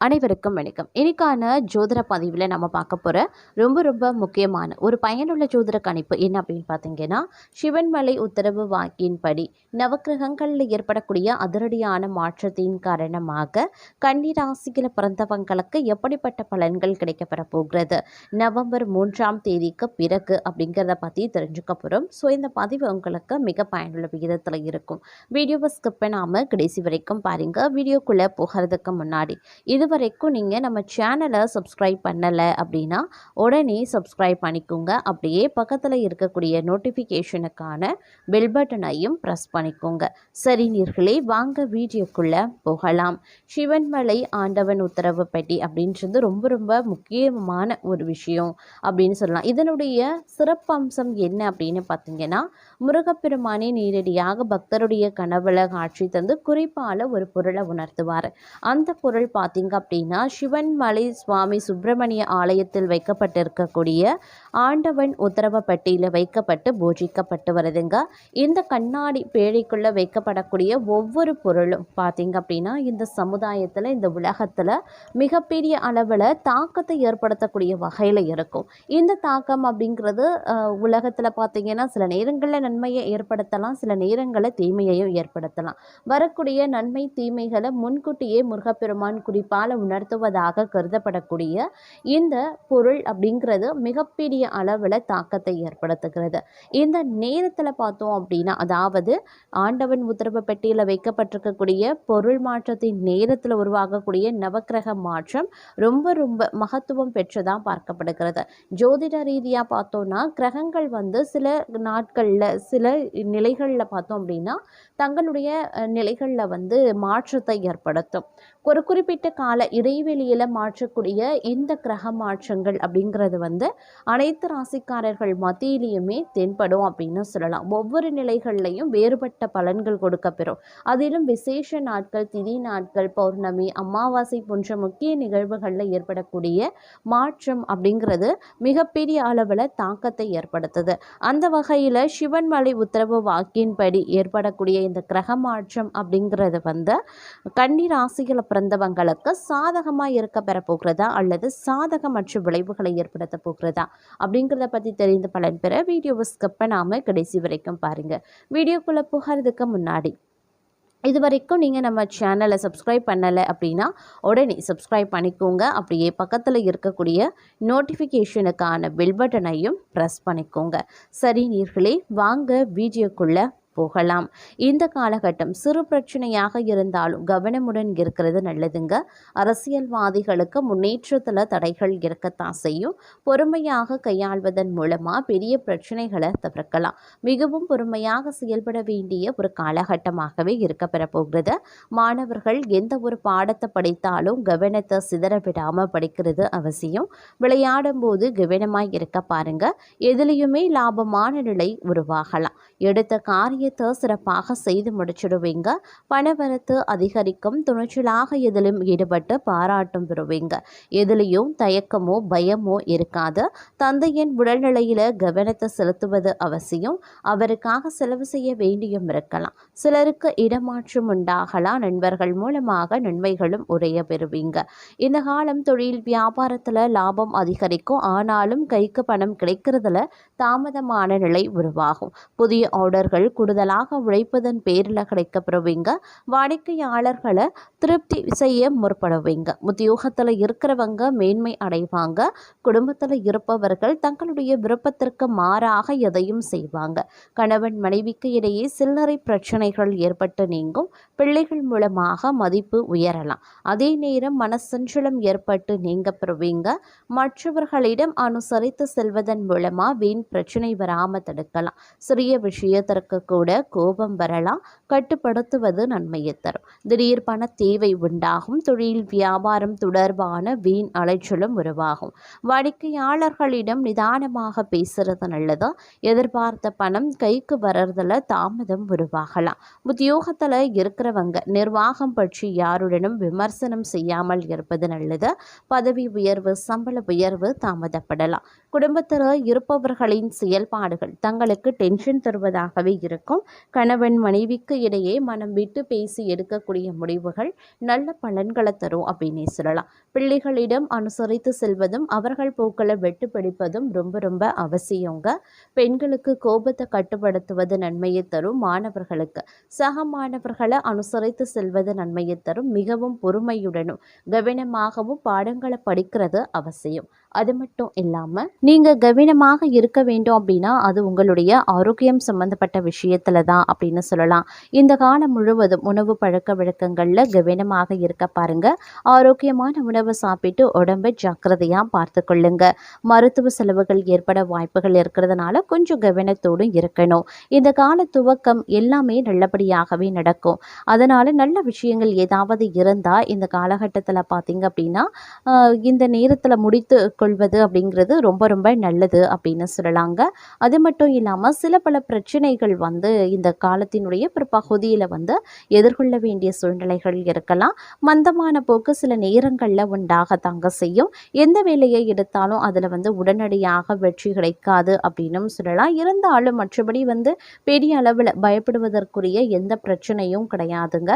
அனைவருக்கும் வணக்கம். இன்னைக்கான ஜோதிட பதிவில் நம்ம பார்க்க போகிற ரொம்ப ரொம்ப முக்கியமான ஒரு பயனுள்ள ஜோதிட கணிப்பு என்ன அப்படின்னு பார்த்தீங்கன்னா சிவன்மலை உத்தரவு வாக்கின்படி நவக்கிரகங்களில் ஏற்படக்கூடிய அதிரடியான மாற்றத்தின் காரணமாக கன்னிராசியில் பிறந்தவங்களுக்கு எப்படிப்பட்ட பலன்கள் கிடைக்கப்பெற போகிறது? நவம்பர் மூன்றாம் தேதிக்கு பிறகு அப்படிங்கிறத பற்றி தெரிஞ்சுக்க போகிறோம் ஸோ இந்த பதிவு உங்களுக்கு மிக பயனுள்ள விகிதத்தில் இருக்கும். வீடியோவை ஸ்கிப் பண்ணாமல் கடைசி வரைக்கும் பாருங்கள் வீடியோக்குள்ளே போகிறதுக்கு முன்னாடி இது வரைக்கும் நீங்கள் நம்ம சேனலை சப்ஸ்கிரைப் பண்ணலை அப்படின்னா உடனே சப்ஸ்கிரைப் பண்ணிக்கோங்க. அப்படியே பக்கத்தில் இருக்கக்கூடிய நோட்டிஃபிகேஷனுக்கான பெல் பட்டனையும் ப்ரெஸ் பண்ணிக்கோங்க. சரி நீர்களே வாங்க வீடியோக்குள்ளே போகலாம். சிவன்மலை ஆண்டவன் உத்தரவு பெட்டி அப்படின்றது ரொம்ப ரொம்ப முக்கியமான ஒரு விஷயம் அப்படின்னு சொல்லலாம். இதனுடைய சிறப்பம்சம் என்ன அப்படின்னு பார்த்தீங்கன்னா முருகப்பெருமானே நேரடியாக பக்தருடைய கனவுல காட்சி தந்து குறிப்பால ஒரு பொருளை உணர்த்துவார். அந்த பொருள் பார்த்தீங்க அப்படின்னா சிவன்மலை சுவாமி சுப்பிரமணிய ஆலயத்தில் வைக்கப்பட்டிருக்கக்கூடிய ஆண்டவன் உத்தரவப்பட்டியில் வைக்கப்பட்டு பூஜிக்கப்பட்டு வருதுங்க. இந்த கண்ணாடி பேழைக்குள்ளே வைக்கப்படக்கூடிய ஒவ்வொரு பொருளும் பார்த்தீங்க அப்படின்னா இந்த சமுதாயத்தில் இந்த உலகத்தில் மிகப்பெரிய அளவில் தாக்கத்தை ஏற்படுத்தக்கூடிய வகையில் இருக்கும். இந்த தாக்கம் அப்படிங்கிறது உலகத்தில் பார்த்தீங்கன்னா சில நேரங்களில் நன்மையை ஏற்படுத்தலாம் சில நேரங்களில் தீமையையும் ஏற்படுத்தலாம். வரக்கூடிய நன்மை தீமைகளை முன்கூட்டியே முருகப்பெருமான் குறிப்பால் உணர்த்துவதாக கருதப்படக்கூடிய இந்த பொருள் அப்படிங்கிறது மிகப்பெரிய அளவில் தாக்கத்தை ஏற்படுத்துகிறது. இந்த நேரத்தில் பார்த்தோம் அப்படின்னா அதாவது ஆண்டவன் உத்தரவு பெட்டியில் வைக்கப்பட்டிருக்கக்கூடிய பொருள் மாற்றத்தின் நேரத்தில் உருவாகக்கூடிய நவக்கிரக மாற்றம் ரொம்ப ரொம்ப மகத்துவம் பெற்றதாக பார்க்கப்படுகிறது. ஜோதிட ரீதியாக பார்த்தோம்னா கிரகங்கள் வந்து சில நாட்களில் சில நிலைகளில் பார்த்தோம் அப்படின்னா தங்களுடைய நிலைகளில் வந்து மாற்றத்தை ஏற்படுத்தும். ஒரு குறிப்பிட்ட கால இடைவெளியில் மாற்றக்கூடிய இந்த கிரக மாற்றங்கள் அப்படிங்கிறது வந்து அனைத்து ராசிக்காரர்கள் மத்தியிலையுமே தென்படும் அப்படின்னு சொல்லலாம். ஒவ்வொரு நிலைகள்லையும் வேறுபட்ட பலன்கள் கொடுக்கப்பெறும். அதிலும் விசேஷ நாட்கள் திதி நாட்கள் பௌர்ணமி அமாவாசை போன்ற முக்கிய நிகழ்வுகளில் ஏற்படக்கூடிய மாற்றம் அப்படிங்கிறது மிகப்பெரிய அளவில் தாக்கத்தை ஏற்படுத்துது. அந்த வகையில் சிவன்மலை உத்தரவு வாக்கின்படி ஏற்படக்கூடிய இந்த கிரக மாற்றம் அப்படிங்கிறது வந்து கன்னி ராசிகளை பிறந்தவங்களுக்கு சாதகமாக இருக்க பெறப்போகிறதா அல்லது சாதகமற்ற விளைவுகளை ஏற்படுத்த போகிறதா அப்படிங்கிறத பற்றி தெரிந்து பலன் பெற வீடியோவை ஸ்கிப் பண்ணாமல் கடைசி வரைக்கும் பாருங்கள் வீடியோக்குள்ளே போகிறதுக்கு முன்னாடி இது வரைக்கும் நீங்கள் நம்ம சேனலை சப்ஸ்கிரைப் பண்ணலை அப்படின்னா உடனே சப்ஸ்கிரைப் பண்ணிக்கோங்க. அப்படியே பக்கத்தில் இருக்கக்கூடிய நோட்டிஃபிகேஷனுக்கான பெல் பட்டனையும் ப்ரெஸ் பண்ணிக்கோங்க. சரி நீர்களே வாங்க வீடியோக்குள்ளே போகலாம். இந்த காலகட்டம் சிறு பிரச்சனையாக இருந்தாலும் கவனமுடன் இருக்கிறது நல்லதுங்க. அரசியல்வாதிகளுக்கு முன்னேற்றத்தில் தடைகள் இருக்கத்தான் செய்யும். பொறுமையாக கையாள்வதன் மூலமாக பெரிய பிரச்சனைகளை தவிர்க்கலாம். மிகவும் பொறுமையாக செயல்பட வேண்டிய ஒரு காலகட்டமாகவே இருக்க பெறப்போகிறது. மாணவர்கள் எந்த ஒரு பாடத்தை படித்தாலும் கவனத்தை சிதற விடாமல் படிக்கிறது அவசியம். விளையாடும் போது கவனமாக இருக்க பாருங்க. எதுலேயுமே லாபமான நிலை உருவாகலாம். எடுத்த காரிய காரியத்தை சிறப்பாக செய்து முடிச்சிடுவீங்க. பணவரத்து அதிகரிக்கும். துணிச்சலாக எதிலும் ஈடுபட்டு பாராட்டும் பெறுவீங்க. எதிலையும் தயக்கமோ பயமோ இருக்காது. தந்தையின் உடல்நிலையில் கவனத்தை செலுத்துவது அவசியம். அவருக்காக செலவு செய்ய வேண்டியும் இருக்கலாம். சிலருக்கு இடமாற்றம் உண்டாகலாம். நண்பர்கள் மூலமாக நன்மைகளும் உரைய பெறுவீங்க. இந்த காலம் தொழில் வியாபாரத்தில் லாபம் அதிகரிக்கும். ஆனாலும் கைக்கு பணம் கிடைக்கிறதுல தாமதமான நிலை உருவாகும். புதிய ஆர்டர்கள் கூடுதலாக உழைப்பதன் பேரில் கிடைக்கப்படுவீங்க வாடிக்கையாளர்களை திருப்தி செய்ய முற்படுவீங்க. உத்தியோகத்தில் இருக்கிறவங்க மேன்மை அடைவாங்க. குடும்பத்தில் இருப்பவர்கள் தங்களுடைய விருப்பத்திற்கு மாறாக எதையும் செய்வாங்க. கணவன் மனைவிக்கு இடையே சில்லறை பிரச்சனைகள் ஏற்பட்டு நீங்கும். பிள்ளைகள் மூலமாக மதிப்பு உயரலாம். அதே நேரம் மனசஞ்சலம் ஏற்பட்டு நீங்க பெறுவீங்க மற்றவர்களிடம் அனுசரித்து செல்வதன் மூலமாக வீண் பிரச்சனை வராமல் தடுக்கலாம். சிறிய விஷயத்திற்கு கூட கூட கோபம் வரலாம் கட்டுப்படுத்துவது நன்மையை தரும். திடீர் பண தேவை உண்டாகும் தொழில் வியாபாரம் தொடர்பான வீண் அலைச்சலும் உருவாகும். வாடிக்கையாளர்களிடம் நிதானமாக பேசுறது நல்லது. எதிர்பார்த்த பணம் கைக்கு வர்றதுல தாமதம் உருவாகலாம். உத்தியோகத்தில் இருக்கிறவங்க நிர்வாகம் பற்றி யாருடனும் விமர்சனம் செய்யாமல் இருப்பது நல்லது. பதவி உயர்வு சம்பள உயர்வு தாமதப்படலாம். குடும்பத்தில் இருப்பவர்களின் செயல்பாடுகள் தங்களுக்கு டென்ஷன் தருவதாகவே இருக்கும். இருக்கும். கணவன் மனைவிக்கு இடையே மனம் விட்டு பேசி எடுக்கக்கூடிய முடிவுகள் நல்ல பலன்களை தரும் அப்படின்னே சொல்லலாம். பிள்ளைகளிடம் அனுசரித்து செல்வதும் அவர்கள் பூக்களை வெட்டு பிடிப்பதும் ரொம்ப ரொம்ப அவசியங்க. பெண்களுக்கு கோபத்தை கட்டுப்படுத்துவது நன்மையை தரும் மாணவர்களுக்கு. சக மாணவர்களை அனுசரித்து செல்வது நன்மையை தரும் மிகவும் பொறுமையுடனும் கவனமாகவும் பாடங்களை படிக்கிறது அவசியம். அது மட்டும் இல்லாமல் நீங்கள் கவனமாக இருக்க வேண்டும் அப்படின்னா அது உங்களுடைய ஆரோக்கியம் சம்பந்தப்பட்ட விஷயத்தில் தான் அப்படின்னு சொல்லலாம். இந்த காலம் முழுவதும் உணவு பழக்க வழக்கங்களில் கவனமாக இருக்க பாருங்க. ஆரோக்கியமான உணவு சாப்பிட்டு உடம்பை ஜாக்கிரதையாக பார்த்து கொள்ளுங்க. மருத்துவ செலவுகள் ஏற்பட வாய்ப்புகள் இருக்கிறதுனால கொஞ்சம் கவனத்தோடும் இருக்கணும். இந்த கால துவக்கம் எல்லாமே நல்லபடியாகவே நடக்கும். அதனால் நல்ல விஷயங்கள் ஏதாவது இருந்தால் இந்த காலகட்டத்தில் பார்த்தீங்க அப்படின்னா இந்த நேரத்தில் முடித்து கொள்வது அப்படிங்கிறது ரொம்ப ரொம்ப நல்லது அப்படின்னு சொல்லலாங்க. அது மட்டும் இல்லாமல் சில பல பிரச்சனைகள் வந்து இந்த காலத்தினுடைய ஒரு பகுதியில் வந்து எதிர்கொள்ள வேண்டிய சூழ்நிலைகள் இருக்கலாம். மந்தமான போக்கு சில நேரங்களில் உண்டாகத்தாங்க செய்யும். எந்த வேலையை எடுத்தாலும் அதில் வந்து உடனடியாக வெற்றி கிடைக்காது அப்படின்னு சொல்லலாம். இருந்தாலும் மற்றபடி வந்து பெரிய அளவில் பயப்படுவதற்குரிய எந்த பிரச்சனையும் கிடையாதுங்க.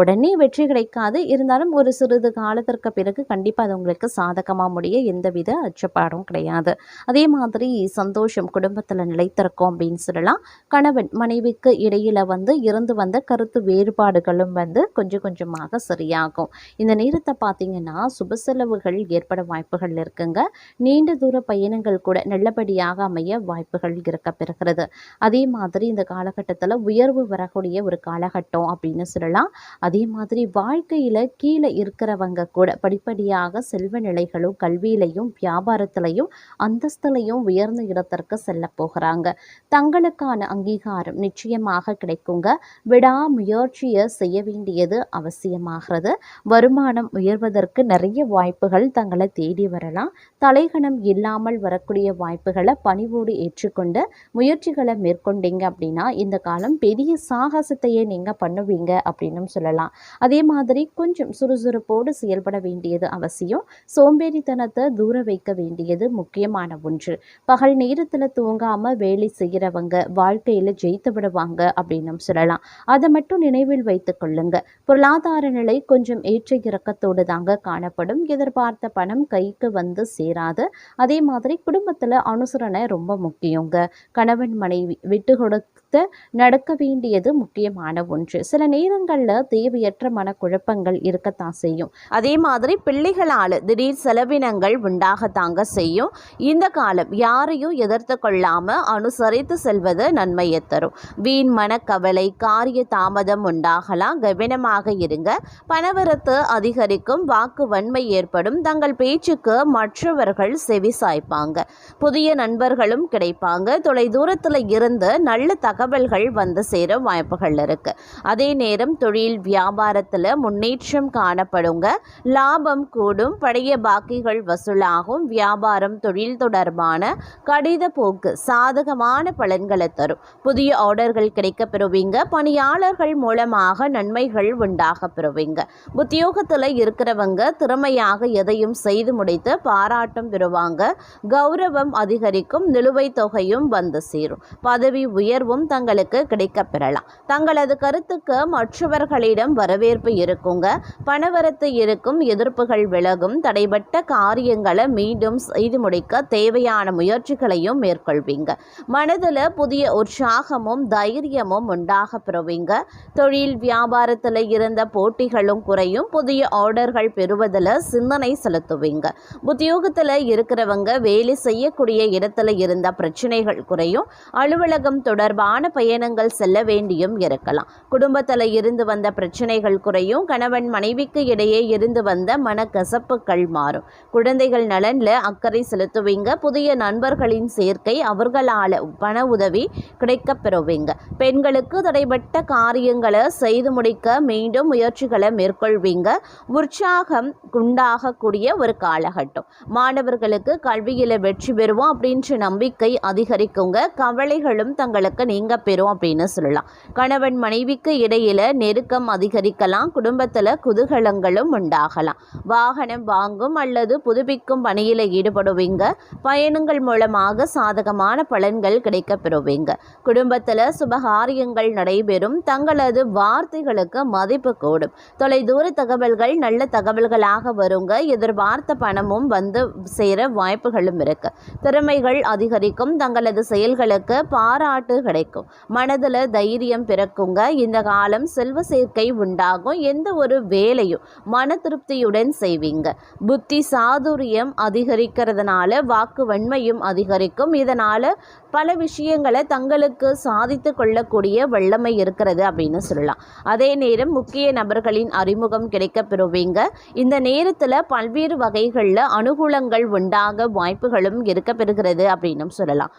உடனே வெற்றி கிடைக்காது. இருந்தாலும் ஒரு சிறிது காலத்திற்கு பிறகு கண்டிப்பாக அது உங்களுக்கு சாதகமாக முடிய எந்தவித அச்சப்பாடும் கிடையாது. அதே மாதிரி சந்தோஷம் குடும்பத்தில் நிலைத்திருக்கும் அப்படின்னு சொல்லலாம். கணவன் மனைவிக்கு இடையில வந்து இருந்து வந்த கருத்து வேறுபாடுகளும் வந்து கொஞ்சம் கொஞ்சமாக சரியாகும். இந்த நேரத்தை பார்த்தீங்கன்னா சுப செலவுகள் ஏற்பட வாய்ப்புகள் இருக்குங்க. நீண்ட தூர பயணங்கள் கூட நல்லபடியாக அமைய வாய்ப்புகள் இருக்க பெறுகிறது அதே மாதிரி இந்த காலகட்டத்தில் உயர்வு வரக்கூடிய ஒரு காலகட்டம் அப்படின்னு சொல்லலாம். அதே மாதிரி வாழ்க்கையில் கீழே இருக்கிறவங்க கூட படிப்படியாக செல்வ நிலைகளும் கல்வியிலையும் வியாபாரத்திலையும் அந்தஸ்துலையும் உயர்ந்த இடத்திற்கு செல்ல போகிறாங்க. தங்களுக்கான அங்கீகாரம் நிச்சயமாக கிடைக்குங்க. விடாமுயற்சியை செய்ய வேண்டியது அவசியமாகிறது. வருமானம் உயர்வதற்கு நிறைய வாய்ப்புகள் தங்களை தேடி வரலாம். தலைகணம் இல்லாமல் வரக்கூடிய வாய்ப்புகளை பணிவோடு ஏற்றுக்கொண்டு முயற்சிகளை மேற்கொண்டீங்க அப்படின்னா இந்த காலம் பெரிய சாகசத்தையே நீங்கள் பண்ணுவீங்க அப்படின்னும் சொல்லலாம். அதே மாதிரி கொஞ்சம் சுறுசுறுப்போடு செயல்பட வேண்டியது அவசியம். சோம்பேறித்தனத்தை தூர வைக்க வேண்டியது முக்கியமான ஒன்று. பகல் நேரத்தில் தூங்காமல் வேலை செய்கிறவங்க வாழ்க்கையில் ஜெயித்து விடுவாங்க அப்படின்னும் சொல்லலாம். அதை மட்டும் நினைவில் வைத்து கொள்ளுங்க. பொருளாதார நிலை கொஞ்சம் ஏற்ற இறக்கத்தோடு தாங்க காணப்படும். எதிர்பார்த்த பணம் கைக்கு வந்து சேராது. அதே மாதிரி குடும்பத்தில் அனுசரணை ரொம்ப முக்கியங்க. கணவன் மனைவி விட்டு கொடுத்து நடக்க வேண்டியது முக்கியமான ஒன்று. சில நேரங்களில் தேவையற்ற மனக்குழப்பங்கள் இருக்கத்தான் செய்யும். அதே மாதிரி பிள்ளைகளால் திடீர் செலவினங்கள் உண்டாகத்தாங்க செய்யும். இந்த காலம் யாரையும் எதிர்த்து கொள்ளாமல் அனுசரித்து செல்வது நன்மையை தரும். வீண் மனக்கவலை காரிய தாமதம் உண்டாகலாம். கவனமாக இருங்க. பணவரத்து அதிகரிக்கும். வாக்கு வன்மை ஏற்படும். தங்கள் பேச்சுக்கு மற்றவர்கள் செவி சாய்ப்பாங்க. புதிய நண்பர்களும் கிடைப்பாங்க. தொலை தூரத்தில் இருந்து நல்ல தகவல்கள் வந்து சேர வாய்ப்புகள் இருக்கு. அதே நேரம் தொழில் வியாபாரத்தில் முன்னேற்றம் காணப்படுங்க. லாபம் கூடும். பழைய பாக்கிகள் வசூலாகும். வியாபாரம் தொழில் தொடர்பான கடித போக்கு சாதகமான பலன்களை தரும். புதிய ஆர்டர்கள் கிடைக்க பெறுவீங்க. பணியாளர்கள் மூலமாக நன்மைகள் உண்டாக பெறுவீங்க. உத்தியோகத்தில் இருக்கிறவங்க திறமையாக எதையும் செய்து முடித்து பாராட்டம் பெறுவாங்க. கௌரவம் அதிகரிக்கும் நிலுவைத் தொகையும் வந்து சேரும். பதவி உயர்வும் தங்களுக்கு கிடைக்க பெறலாம். தங்களது கருத்துக்கு மற்றவர்களிடம் வரவேற்பு இருக்குங்க. பணவரத்து இருக்கும் எதிர்ப்புகள் விலகும். தடைபட்ட காரியங்களை மீண்டும் செய்து முடிக்க தேவையான முயற்சிகளையும் மேற்கொள்வீங்க. மனதில் புதிய உற்சாகமும் தைரியமும் உண்டாக பெறுவீங்க. தொழில் வியாபாரத்தில் இருந்த போட்டிகளும் குறையும். புதிய ஆர்டர்கள் பெறுவதில் சிந்தனை செலுத்துவீங்க. உத்தியோகத்தில் இருக்கிறவங்க வேலை செய்யக்கூடிய இடத்துல இருந்த பிரச்சனைகள் குறையும். அலுவலகம் தொடர்பான பயணங்கள் செல்ல வேண்டியும் இருக்கலாம். குடும்பத்தில் இருந்து வந்த பிரச்சனைகள் குறையும். கணவன் மனைவிக்கு இடையே இருந்து வந்த மனக்கசப்புகள் மாறும். குழந்தைகள் நலனில் அக்கறை செலுத்துவீங்க. புதிய நண்பர்களின் சேர்க்கை அவர்களால் பண உதவி கிடைக்கப் பெறுவீங்க பெண்களுக்கு தடைப்பட்ட காரியங்களை செய்து முடிக்க மீண்டும் முயற்சிகளை மேற்கொள்வீங்க. உற்சாகம் உண்டாகக்கூடிய ஒரு காலகட்டம். மாணவர்களுக்கு கல்வியில் வெற்றி பெறுவோம் அப்படின்ற நம்பிக்கை அதிகரிக்குங்க. கவலைகளும் தங்களுக்கு நீங்க நீங்க பெறும் அப்படின்னு சொல்லலாம். கணவன் மனைவிக்கு இடையில நெருக்கம் அதிகரிக்கலாம். குடும்பத்தில் குதூகலங்களும் உண்டாகலாம். வாகனம் வாங்கும் அல்லது புதுப்பிக்கும் பணியில் ஈடுபடுவீங்க. பயணங்கள் மூலமாக சாதகமான பலன்கள் கிடைக்க பெறுவீங்க குடும்பத்தில் சுபகாரியங்கள் நடைபெறும். தங்களது வார்த்தைகளுக்கு மதிப்பு கூடும். தொலைதூர தகவல்கள் நல்ல தகவல்களாக வருங்க. எதிர்பார்த்த பணமும் வந்து சேர வாய்ப்புகளும் இருக்கு. திறமைகள் அதிகரிக்கும். தங்களது செயல்களுக்கு பாராட்டு கிடைக்கும். மனதில் தைரியம் பிறக்குங்க. இந்த காலம் செல்வ சேர்க்கை உண்டாகும். எந்த ஒரு வேலையும் மன திருப்தியுடன் செய்வீங்க. புத்தி சாதுரியம் அதிகரிக்கிறதுனால வாக்கு வன்மையும் அதிகரிக்கும். இதனால பல விஷயங்களை தங்களுக்கு சா சாதித்து கொள்ளக்கூடிய வல்லமை இருக்கிறது அப்படின்னு சொல்லலாம். அதே நேரம் முக்கிய நபர்களின் அறிமுகம் கிடைக்க பெறுவீங்க இந்த நேரத்தில் பல்வேறு வகைகளில் அனுகூலங்கள் உண்டாக வாய்ப்புகளும் இருக்க பெறுகிறது அப்படின்னும் சொல்லலாம்.